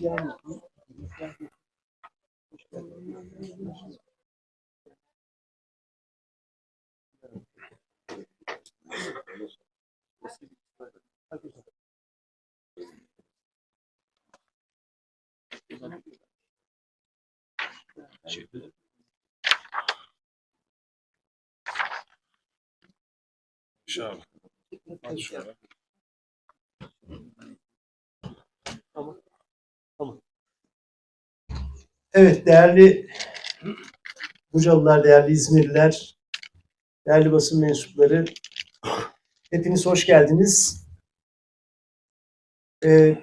İnşallah. Hadi şöyle. Evet değerli Bucalılar, değerli İzmirliler, değerli basın mensupları, hepiniz hoş geldiniz. Ee,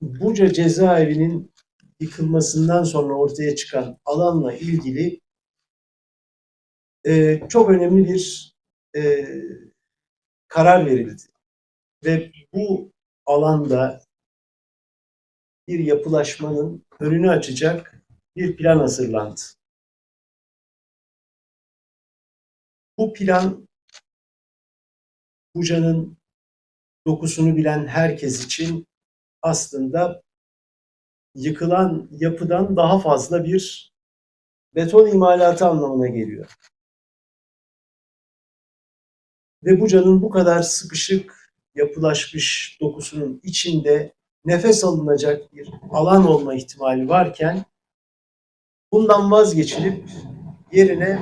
Buca cezaevinin yıkılmasından sonra ortaya çıkan alanla ilgili e, çok önemli bir e, karar verildi. Ve bu alanda bir yapılaşmanın önünü açacak bir plan hazırlandı. Bu plan Buca'nın dokusunu bilen herkes için aslında yıkılan yapıdan daha fazla bir beton imalatı anlamına geliyor. Ve Buca'nın bu kadar sıkışık yapılaşmış dokusunun içinde nefes alınacak bir alan olma ihtimali varken bundan vazgeçilip yerine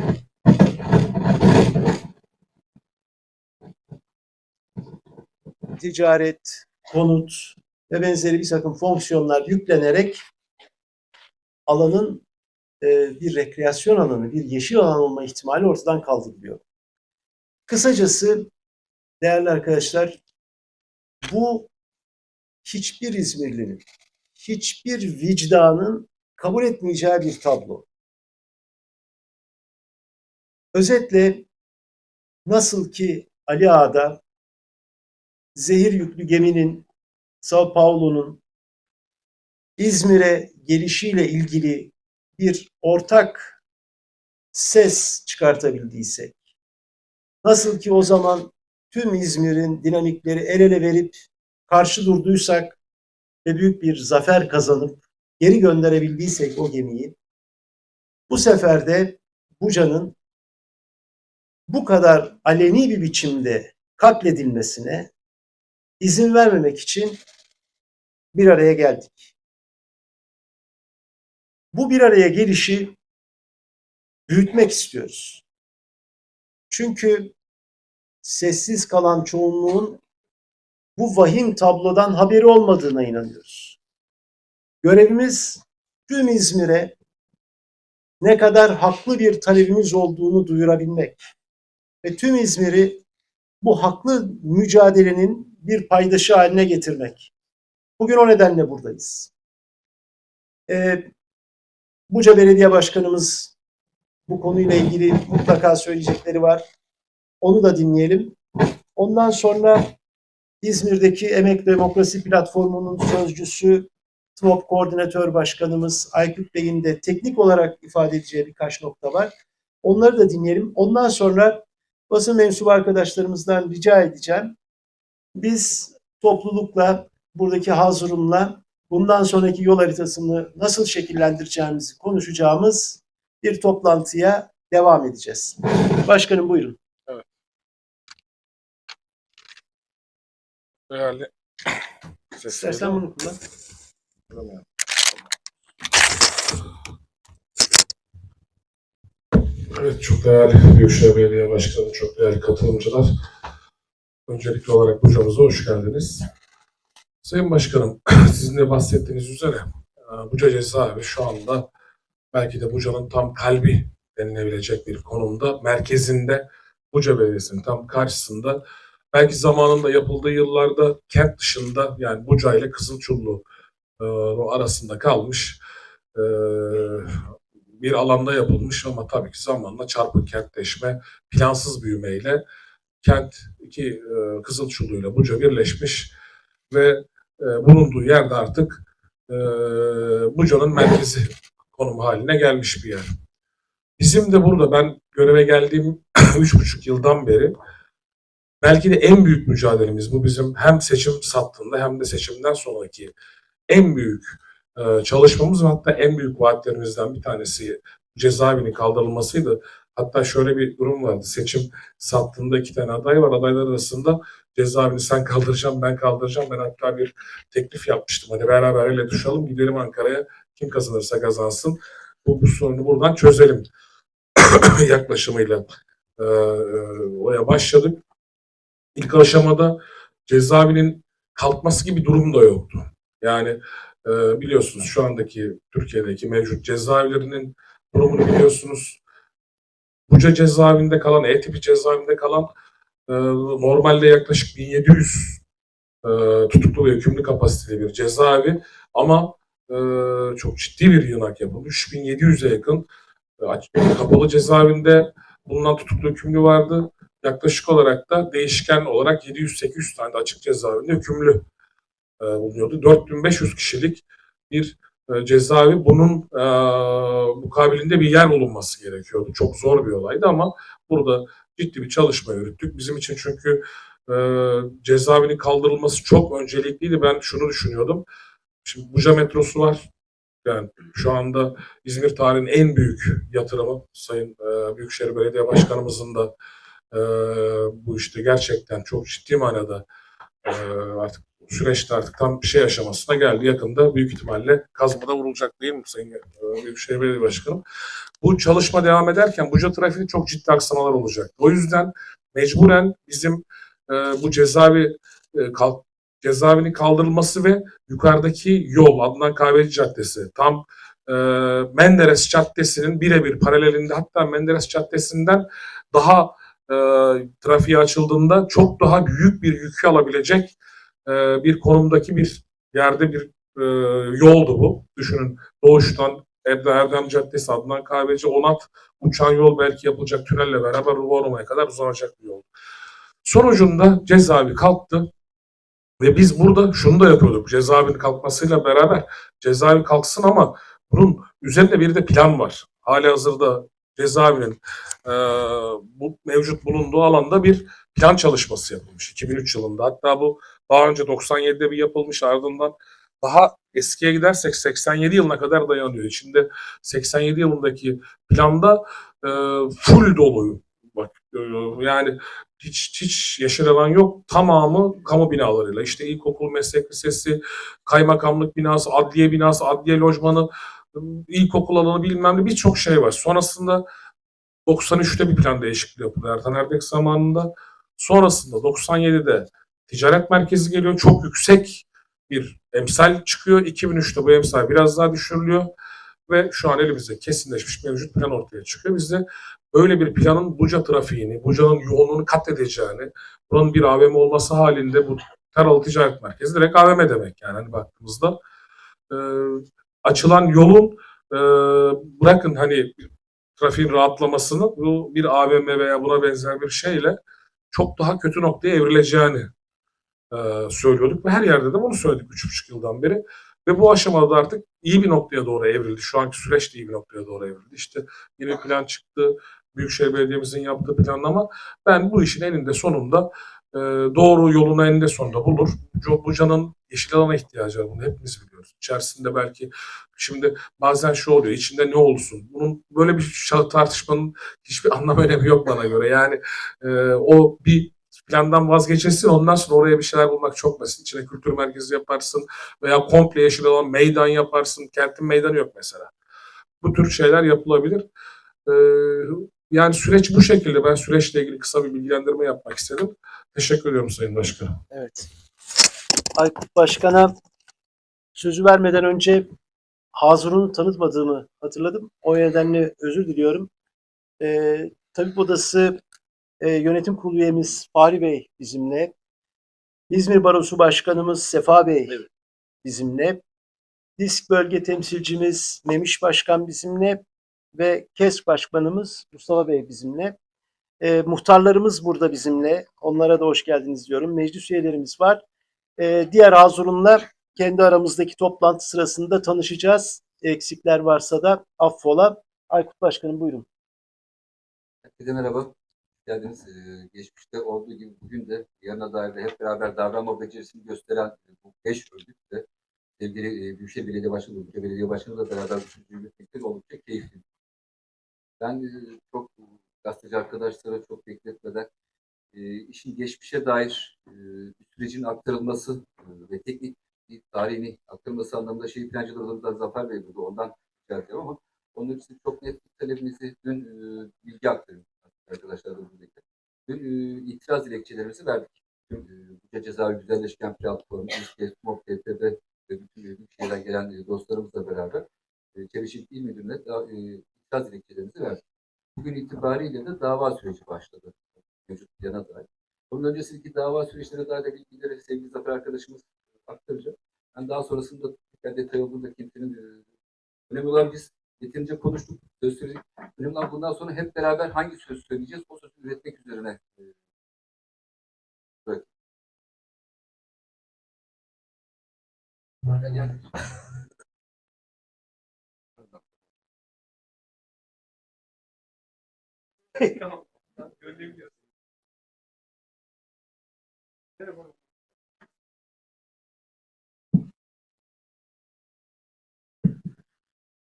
ticaret, konut ve benzeri bir takım fonksiyonlar yüklenerek alanın e, bir rekreasyon alanı, bir yeşil alan olma ihtimali ortadan kaldırılıyor. Kısacası değerli arkadaşlar bu hiçbir İzmirlinin, hiçbir vicdanın kabul etmeyeceği bir tablo. Özetle nasıl ki Ali Ağa'da zehir yüklü geminin Sao Paulo'nun İzmir'e gelişiyle ilgili bir ortak ses çıkartabildiysek, nasıl ki o zaman tüm İzmir'in dinamikleri el ele verip karşı durduysak ve büyük bir zafer kazanıp geri gönderebildiysek o gemiyi, bu sefer de Buca'nın bu kadar aleni bir biçimde katledilmesine izin vermemek için bir araya geldik. Bu bir araya gelişi büyütmek istiyoruz. Çünkü sessiz kalan çoğunluğun bu vahim tablodan haberi olmadığına inanıyoruz. Görevimiz tüm İzmir'e ne kadar haklı bir talebimiz olduğunu duyurabilmek ve tüm İzmir'i bu haklı mücadelenin bir paydaşı haline getirmek. Bugün o nedenle buradayız. Ee, Buca Belediye Başkanımız bu konuyla ilgili mutlaka söyleyecekleri var. Onu da dinleyelim. Ondan sonra İzmir'deki Emek Demokrasi Platformu'nun sözcüsü, TMOP Koordinatör Başkanımız Aykut Bey'in de teknik olarak ifade edeceği birkaç nokta var. Onları da dinleyelim. Ondan sonra basın mensubu arkadaşlarımızdan rica edeceğim. Biz toplulukla, buradaki hazırımla bundan sonraki yol haritasını nasıl şekillendireceğimizi konuşacağımız bir toplantıya devam edeceğiz. Başkanım buyurun. Değerli İstersen bunu kullan. Evet çok değerli Büyükşehir Belediye Başkanı, çok değerli katılımcılar. Öncelikli olarak Buca'mıza hoş geldiniz. Sayın Başkanım, sizin de bahsettiğiniz üzere e, Buca cezaevi şu anda belki de Buca'nın tam kalbi denilebilecek bir konumda. Merkezinde Buca Belediyesi'nin tam karşısında belki zamanında yapıldığı yıllarda kent dışında yani Buca ile Kızılçullu e, arasında kalmış e, bir alanda yapılmış ama tabii ki zamanla çarpık kentleşme, plansız büyümeyle kent iki e, Kızılçullu ile Buca birleşmiş ve e, bulunduğu yerde artık e, Buca'nın merkezi konum haline gelmiş bir yer. Bizim de burada ben göreve geldiğim üç buçuk yıldan beri belki de en büyük mücadelemiz bu bizim hem seçim sattığında hem de seçimden sonraki en büyük e, çalışmamız ve hatta en büyük vaatlerimizden bir tanesi cezaevinin kaldırılmasıydı. Hatta şöyle bir durum vardı. Seçim sattığında iki tane aday var. Adaylar arasında cezaevini sen kaldıracağım, ben kaldıracağım. Ben hatta bir teklif yapmıştım. Hani beraber öyle düşelim, gidelim Ankara'ya. Kim kazanırsa kazansın. Bu, bu sorunu buradan çözelim yaklaşımıyla e, e, oya başladık. İlk aşamada cezaevinin kalkması gibi durum da yoktu. Yani e, biliyorsunuz şu andaki Türkiye'deki mevcut cezaevlerinin durumunu biliyorsunuz. Buca cezaevinde kalan, E tipi cezaevinde kalan e, normalde yaklaşık 1700 e, tutuklu ve hükümlü kapasiteli bir cezaevi ama e, çok ciddi bir yığınak yapıldı. 3700'e yakın e, kapalı cezaevinde bulunan tutuklu hükümlü vardı. Yaklaşık olarak da değişken olarak 700-800 tane de açık cezaevinde hükümlü e, bulunuyordu. 4500 kişilik bir e, cezaevi bunun e, mukabilinde bir yer bulunması gerekiyordu. Çok zor bir olaydı ama burada ciddi bir çalışma yürüttük. Bizim için çünkü e, cezaevinin kaldırılması çok öncelikliydi. Ben şunu düşünüyordum. Şimdi Buca metrosu var. Yani şu anda İzmir tarihinin en büyük yatırımı Sayın e, Büyükşehir Belediye Başkanımızın da e, bu işte gerçekten çok ciddi manada e, artık süreçte artık tam bir şey aşamasına geldi. Yakında büyük ihtimalle kazmada vurulacak değil mi Sayın e, Büyükşehir Belediye Başkanım? Bu çalışma devam ederken Buca trafiğinde çok ciddi aksamalar olacak. O yüzden mecburen bizim e, bu cezaevi e, kalk, cezaevinin kaldırılması ve yukarıdaki yol Adnan Kahveci Caddesi tam e, Menderes Caddesi'nin birebir paralelinde hatta Menderes Caddesi'nden daha e, trafiğe açıldığında çok daha büyük bir yükü alabilecek e, bir konumdaki bir yerde bir e, yoldu bu. Düşünün doğuştan Ebru Erdem Caddesi, Adnan Kahveci, Onat uçan yol belki yapılacak tünelle beraber Ruvaroma'ya kadar uzanacak bir yol. Sonucunda cezaevi kalktı ve biz burada şunu da yapıyorduk. Cezaevinin kalkmasıyla beraber cezaevi kalksın ama bunun üzerinde bir de plan var. Hali hazırda cezaevinin e, bu mevcut bulunduğu alanda bir plan çalışması yapılmış 2003 yılında. Hatta bu daha önce 97'de bir yapılmış ardından daha eskiye gidersek 87 yılına kadar dayanıyor. İçinde 87 yılındaki planda e, full dolu. Bak e, yani hiç hiç yeşil alan yok. Tamamı kamu binalarıyla. İşte ilkokul, meslek lisesi, kaymakamlık binası, adliye binası, adliye lojmanı, ilkokul alanı bilmem ne birçok şey var. Sonrasında 93'te bir plan değişikliği yapıldı Ertan Erdek zamanında. Sonrasında 97'de ticaret merkezi geliyor. Çok yüksek bir emsal çıkıyor. 2003'te bu emsal biraz daha düşürülüyor ve şu an elimizde kesinleşmiş mevcut plan ortaya çıkıyor. Biz de öyle bir planın Buca trafiğini, Buca'nın yoğunluğunu katledeceğini, buranın bir AVM olması halinde bu Taralı Ticaret Merkezi direkt AVM demek yani hani baktığımızda. Ee, açılan yolun e, bırakın hani trafiğin rahatlamasını bu bir AVM veya buna benzer bir şeyle çok daha kötü noktaya evrileceğini e, söylüyorduk ve her yerde de bunu söyledik 3,5 yıldan beri. Ve bu aşamada da artık iyi bir noktaya doğru evrildi. Şu anki süreç de iyi bir noktaya doğru evrildi. İşte yeni plan çıktı. Büyükşehir Belediye'mizin yaptığı planlama. Ben bu işin eninde sonunda e, doğru yolunu eninde sonunda bulur. Bu- Buca'nın yeşil alana ihtiyacı var. Bunu hepimiz biliyoruz. İçerisinde belki şimdi bazen şu oluyor. içinde ne olsun? Bunun böyle bir tartışmanın hiçbir anlam önemi yok bana göre. Yani e, o bir plandan vazgeçilsin ondan sonra oraya bir şeyler bulmak çok basit. İçine kültür merkezi yaparsın veya komple yeşil alan meydan yaparsın. Kentin meydanı yok mesela. Bu tür şeyler yapılabilir. Ee, yani süreç bu şekilde. Ben süreçle ilgili kısa bir bilgilendirme yapmak istedim. Teşekkür ediyorum Sayın Başkanım. Evet. Aykut Başkan'a sözü vermeden önce Hazur'u tanıtmadığımı hatırladım. O nedenle özür diliyorum. Ee, Tabip Odası e, Yönetim Kurulu üyemiz Fahri Bey bizimle. İzmir Barosu Başkanımız Sefa Bey bizimle. Disk Bölge Temsilcimiz Memiş Başkan bizimle ve KES Başkanımız Mustafa Bey bizimle. E, muhtarlarımız burada bizimle. Onlara da hoş geldiniz diyorum. Meclis üyelerimiz var. E, diğer Hazurum'la kendi aramızdaki toplantı sırasında tanışacağız. Eksikler varsa da affola. Aykut Başkanım buyurun. Herkese merhaba. Geldiniz. Ee, geçmişte olduğu gibi bugün de yarına dair de hep beraber davranma becerisini gösteren bu beş örgüt de sevgili e, Büyükşehir Belediye Başkanı, Büyükşehir Belediye Başkanı'yla beraber bu süreci yürütmekte oldukça keyifli. Ben e, çok gazeteci arkadaşlara çok bekletmeden e, işin geçmişe dair e, bir sürecin aktarılması e, ve teknik bir tarihini aktarılması anlamında şehir plancıları odamızdan Zafer Bey burada ondan rica ama onun için çok net bir talebimizi dün e, bilgi aktarım arkadaşlarla birlikte. Dün e, itiraz dilekçelerimizi verdik. Dün e, Cezaevi Güzelleşken Platformu, İSKİ, SMOK, TTB ve bütün büyük şehirden gelen e, dostlarımızla beraber e, Çevreşehir İl Müdürlüğü'ne e, itiraz dilekçelerimizi verdik. Bugün itibariyle de dava süreci başladı. Mevcut yana dair. Bunun öncesindeki dava süreçlerine dair de bilgileri sevgili Zafer arkadaşımız aktaracak. Ben daha sonrasında tekrar detay olduğunda kimsenin e, önemli olan biz yeterince konuştuk, söz. Önemli olan bundan sonra hep beraber hangi söz söyleyeceğiz, o sözü üretmek üzerine e, evet. Yani, yani,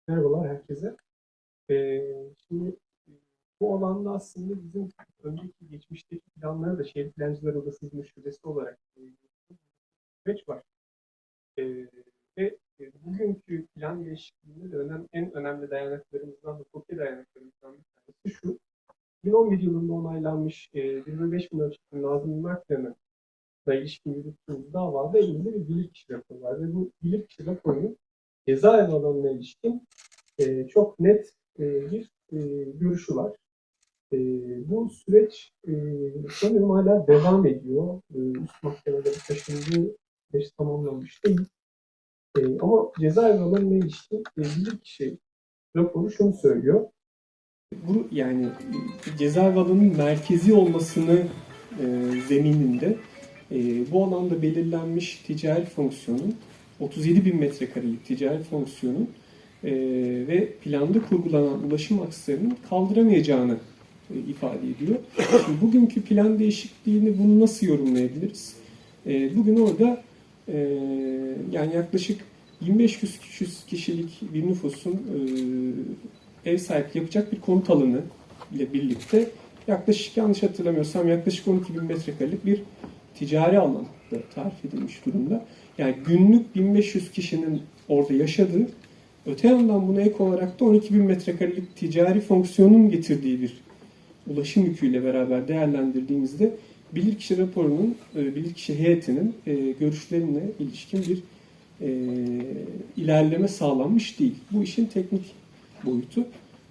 Merhabalar herkese. Ee, şimdi e, bu alanda aslında bizim önceki geçmişteki planları da Şehir Plancılar Odası Şubesi olarak e, süreç var. Ee, ve e, bugünkü plan değişikliğinde de önem, en önemli dayanaklarımızdan da TOKİ dayanaklarımızdan bir tanesi şu. 2011 yılında onaylanmış e, 25 bin ölçekli Nazım da ilişkin yürüttüğümüz davada elimizde bir bilirkişi raporu var. Ve bu bilirkişi raporunun cezaevi alanına ilişkin e, çok net e, bir e, görüşü var. E, bu süreç e, sanırım hala devam ediyor. E, üst mahkemelere taşındığı süreç tamamlanmış değil. E, ama cezaevi alanına ilişkin e, bilirkişi raporu şunu söylüyor. Bu yani cezaevi alanının merkezi olmasını e, zemininde e, bu alanda belirlenmiş ticari fonksiyonun 37 bin metrekarelik ticari fonksiyonun e, ve planda kurgulanan ulaşım akslarının kaldıramayacağını e, ifade ediyor. Şimdi bugünkü plan değişikliğini bunu nasıl yorumlayabiliriz? E, bugün orada e, yani yaklaşık 2500 küs- kişilik bir nüfusun e, ev sahipliği yapacak bir konut alanı ile birlikte yaklaşık yanlış hatırlamıyorsam yaklaşık 12 bin metrekarelik bir ticari alan da tarif edilmiş durumda. Yani günlük 1500 kişinin orada yaşadığı, öte yandan buna ek olarak da 12 bin metrekarelik ticari fonksiyonun getirdiği bir ulaşım yüküyle beraber değerlendirdiğimizde bilirkişi raporunun, e, bilirkişi heyetinin e, görüşlerine ilişkin bir e, ilerleme sağlanmış değil. Bu işin teknik boyutu.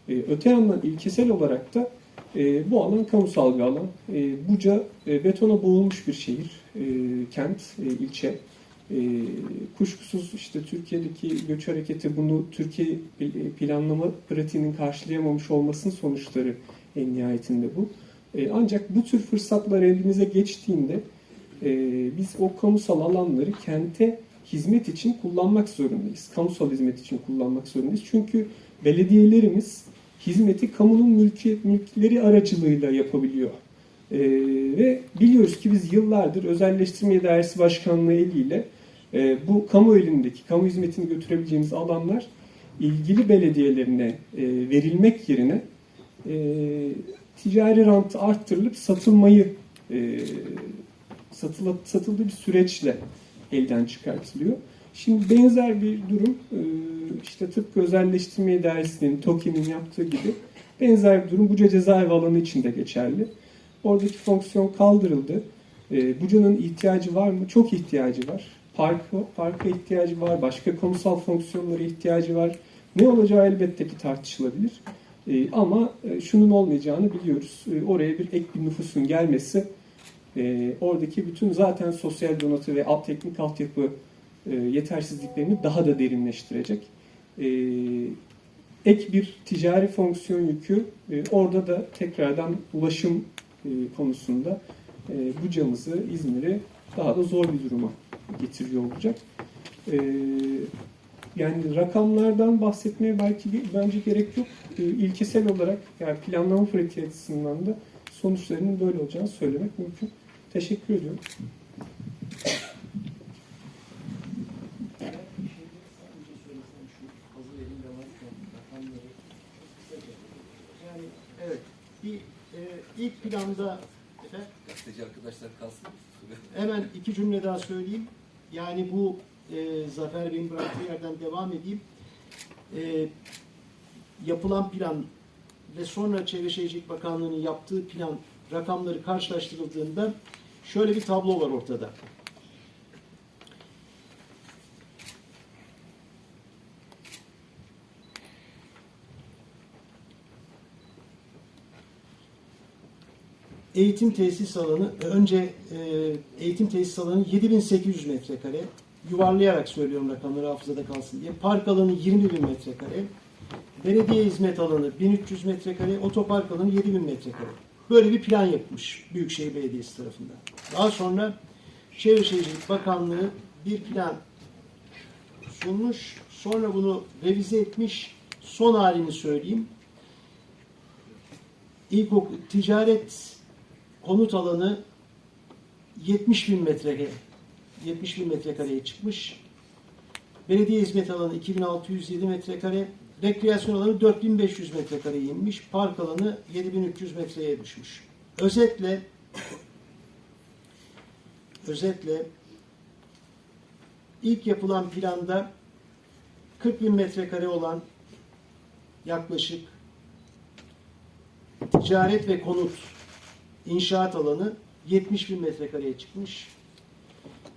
E, öte yandan ilkesel olarak da e, bu alan kamusal bir alan. E, Buca e, betona boğulmuş bir şehir, e, kent, e, ilçe. E, kuşkusuz işte Türkiye'deki göç hareketi bunu Türkiye pl- planlama pratiğinin karşılayamamış olmasının sonuçları en nihayetinde bu. E, ancak bu tür fırsatlar elimize geçtiğinde e, biz o kamusal alanları kente hizmet için kullanmak zorundayız. Kamusal hizmet için kullanmak zorundayız. Çünkü belediyelerimiz hizmeti kamunun mülki, mülkleri aracılığıyla yapabiliyor. Ee, ve biliyoruz ki biz yıllardır özelleştirme idaresi başkanlığı eliyle e, bu kamu elindeki, kamu hizmetini götürebileceğimiz alanlar ilgili belediyelerine e, verilmek yerine e, ticari rantı arttırılıp satılmayı e, satıla, satıldığı bir süreçle elden çıkartılıyor. Şimdi benzer bir durum e, işte tıpkı özelleştirme idaresinin, TOKİ'nin yaptığı gibi benzer bir durum Buca cezaevi alanı için de geçerli. Oradaki fonksiyon kaldırıldı. E, Buca'nın ihtiyacı var mı? Çok ihtiyacı var. Parka, parka ihtiyacı var, başka kamusal fonksiyonlara ihtiyacı var. Ne olacağı elbette ki tartışılabilir. E, ama şunun olmayacağını biliyoruz. Oraya bir ek bir nüfusun gelmesi oradaki bütün zaten sosyal donatı ve alt teknik altyapı e, yetersizliklerini daha da derinleştirecek. E, ek bir ticari fonksiyon yükü e, orada da tekrardan ulaşım konusunda e, Buca'mızı, İzmir'i daha da zor bir duruma getiriyor olacak. Yani rakamlardan bahsetmeye belki bence gerek yok. E, ilkesel olarak yani planlama pratiği açısından da sonuçlarının böyle olacağını söylemek mümkün. Teşekkür ediyorum. İlk planda Gazeteci arkadaşlar kalsın. Hemen iki cümle daha söyleyeyim. Yani bu e, Zafer Bey'in bıraktığı yerden devam edeyim. E, yapılan plan ve sonra Çevre Şehircilik Bakanlığı'nın yaptığı plan rakamları karşılaştırıldığında şöyle bir tablo var ortada. Eğitim tesis alanı önce e, eğitim tesis alanı 7800 metrekare. Yuvarlayarak söylüyorum rakamları hafızada kalsın diye. Park alanı 20 bin metrekare. Belediye hizmet alanı 1300 metrekare. Otopark alanı 7000 metrekare. Böyle bir plan yapmış Büyükşehir Belediyesi tarafından. Daha sonra Çevre Şehircilik Bakanlığı bir plan sunmuş. Sonra bunu revize etmiş. Son halini söyleyeyim. İlkokul ticaret konut alanı 70 bin metrekare 70 bin metrekareye çıkmış. Belediye hizmet alanı 2607 metrekare. Rekreasyon alanı 4500 metrekareye inmiş. Park alanı 7300 metreye düşmüş. Özetle özetle ilk yapılan planda 40 bin metrekare olan yaklaşık ticaret ve konut inşaat alanı 70 bin metrekareye çıkmış.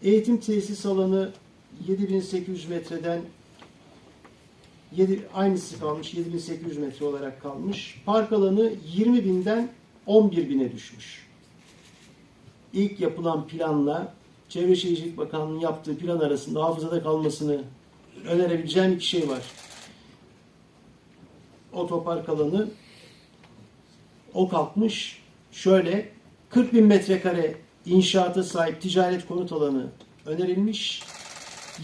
Eğitim tesis alanı 7800 metreden 7, aynısı kalmış 7800 metre olarak kalmış. Park alanı 20 binden 11 bine düşmüş. İlk yapılan planla Çevre Şehircilik Bakanlığı'nın yaptığı plan arasında hafızada kalmasını önerebileceğim iki şey var. Otopark alanı o kalkmış. Şöyle 40 bin metrekare inşaata sahip ticaret konut alanı önerilmiş.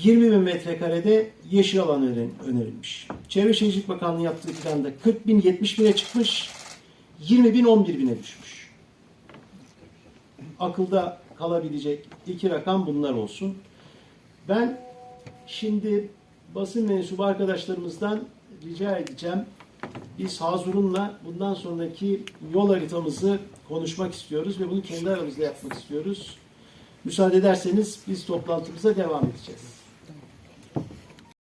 20 bin metrekarede yeşil alan öner- önerilmiş. Çevre Şehircilik Bakanlığı yaptığı planda 40 bin 70 bine çıkmış. 20 bin 11 bine düşmüş. Akılda kalabilecek iki rakam bunlar olsun. Ben şimdi basın mensubu arkadaşlarımızdan rica edeceğim. Biz Hazur'unla bundan sonraki yol haritamızı konuşmak istiyoruz ve bunu kendi aramızda yapmak istiyoruz. Müsaade ederseniz biz toplantımıza devam edeceğiz.